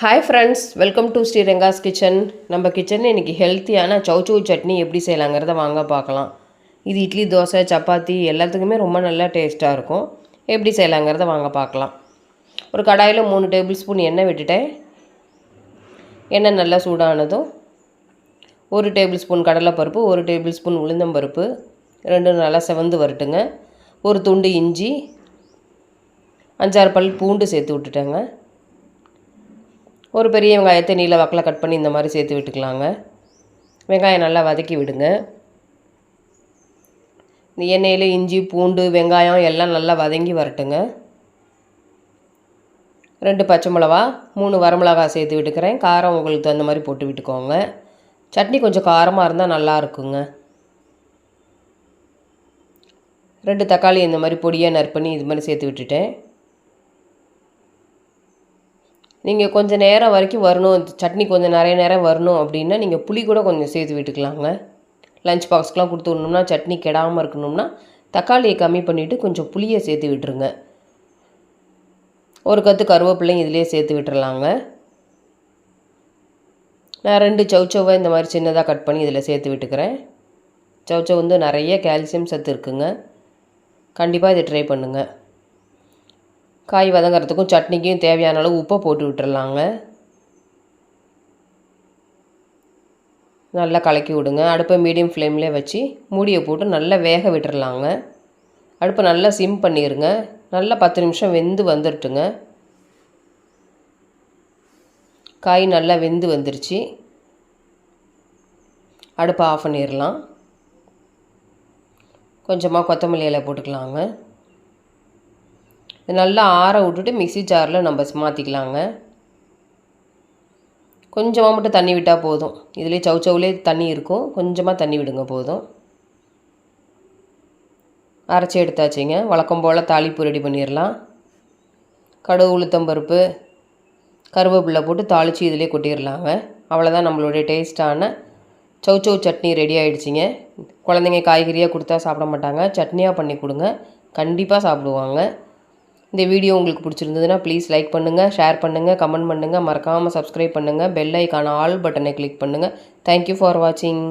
Hi friends welcome to Sriranga's kitchen நம்ம கிச்சனில் இன்றைக்கி ஹெல்த்தியான சௌச்சௌ சட்னி எப்படி செய்யலாங்கிறத வாங்க பார்க்கலாம். இது இட்லி தோசை சப்பாத்தி எல்லாத்துக்குமே ரொம்ப நல்லா டேஸ்ட்டாக இருக்கும். எப்படி செய்யலாங்கிறத வாங்க பார்க்கலாம். ஒரு கடாயில் மூணு டேபிள் ஸ்பூன் எண்ணெய் விட்டுட்டேன். எண்ணெய் நல்லா சூடானதும் ஒரு டேபிள் ஸ்பூன் கடலைப்பருப்பு ஒரு டேபிள் ஸ்பூன் உளுந்தம்பருப்பு ரெண்டும் நல்லா செவந்து வரட்டுங்க. ஒரு துண்டு இஞ்சி அஞ்சாறு பல் பூண்டு சேர்த்து விட்டுட்டேங்க. ஒரு பெரிய வெங்காயத்தை நீல வாக்கில் கட் பண்ணி இந்த மாதிரி சேர்த்து விட்டுக்கலாங்க. வெங்காயம் நல்லா வதக்கி விடுங்க. இந்த எண்ணெயில் இஞ்சி பூண்டு வெங்காயம் எல்லாம் நல்லா வதங்கி வரட்டுங்க. ரெண்டு பச்சை மிளவா மூணு வரமிளகா சேர்த்து விட்டுக்கிறேன். காரம் உங்களுக்கு தகுந்த மாதிரி போட்டு விட்டுக்கோங்க. சட்னி கொஞ்சம் காரமாக இருந்தால் நல்லா இருக்குங்க. ரெண்டு தக்காளி இந்த மாதிரி பொடியாக நறுப்பண்ணி இது மாதிரி சேர்த்து விட்டுட்டேன். நீங்கள் கொஞ்சம் நேரம் வரைக்கும் வரணும். சட்னி கொஞ்சம் நிறைய நேரம் வரணும் அப்படின்னா நீங்கள் புளி கூட கொஞ்சம் சேர்த்து விட்டுக்கலாங்க. லஞ்ச் பாக்ஸ்க்கெலாம் கொடுத்து விடணும்னா சட்னி கெடாமல் இருக்கணும்னா தக்காளியை கம்மி பண்ணிவிட்டு கொஞ்சம் புளியை சேர்த்து விட்டுருங்க. ஒரு கத்து கருவேப்பிள்ளையும் இதிலே சேர்த்து விட்டுறலாங்க. நான் ரெண்டு சவுச்சவை இந்த மாதிரி சின்னதாக கட் பண்ணி இதில் சேர்த்து விட்டுக்கிறேன். சவுச்சவ் வந்து நிறைய கால்சியம் சத்து இருக்குங்க. கண்டிப்பாக இதை ட்ரை பண்ணுங்கள் காய் வதங்கிறதுக்கும் சட்னிக்கும் தேவையான அளவு உப்பை போட்டு விட்டுறலாங்க. நல்லா கலக்கி விடுங்க. அடுப்பை மீடியம் ஃப்ளேம்லேயே வச்சு மூடியை போட்டு நல்லா வேக விட்டுறலாங்க. அடுப்பை நல்லா சிம் பண்ணிடுங்க நல்லா பத்து நிமிஷம் வெந்து வந்துருட்டுங்க. காய் நல்லா வெந்து வந்துருச்சு. அடுப்பை ஆஃப் பண்ணிடலாம் கொஞ்சமாக கொத்தமல்லி இலை போட்டுக்கலாங்க. நல்லா ஆற விட்டுட்டு மிக்சி ஜாரில் நம்ம மாற்றிக்கலாங்க கொஞ்சமாக மட்டும் தண்ணி விட்டால் போதும். இதுலேயே சவுச்சவுலே தண்ணி இருக்கும். கொஞ்சமாக தண்ணி விடுங்க போதும். அரைச்சி எடுத்தாச்சுங்க. வழக்கம் போல் தாளிப்பு ரெடி பண்ணிடலாம் கடுகு உளுத்தம்பருப்பு கருவேப்பிலை போட்டு தாளித்து இதிலே கொட்டிடலாங்க அவ்வளோதான் நம்மளுடைய டேஸ்ட்டான சௌச்சௌ சட்னி ரெடி ஆகிடுச்சிங்க குழந்தைங்க காய்கறியாக கொடுத்தா சாப்பிட மாட்டாங்க. சட்னியாக பண்ணி கொடுங்க. கண்டிப்பாக சாப்பிடுவாங்க. இந்த வீடியோ உங்களுக்கு பிடிச்சிருந்ததுன்னா ப்ளீஸ் லைக் பண்ணுங்கள் ஷேர் பண்ணுங்கள் கமெண்ட் பண்ணுங்கள் மறக்காமல் சப்ஸ்கிரைப் பண்ணுங்கள் பெல் ஐக்கான ஆல் பட்டனை கிளிக் பண்ணுங்கள் தேங்க்யூ ஃபார் வாட்சிங்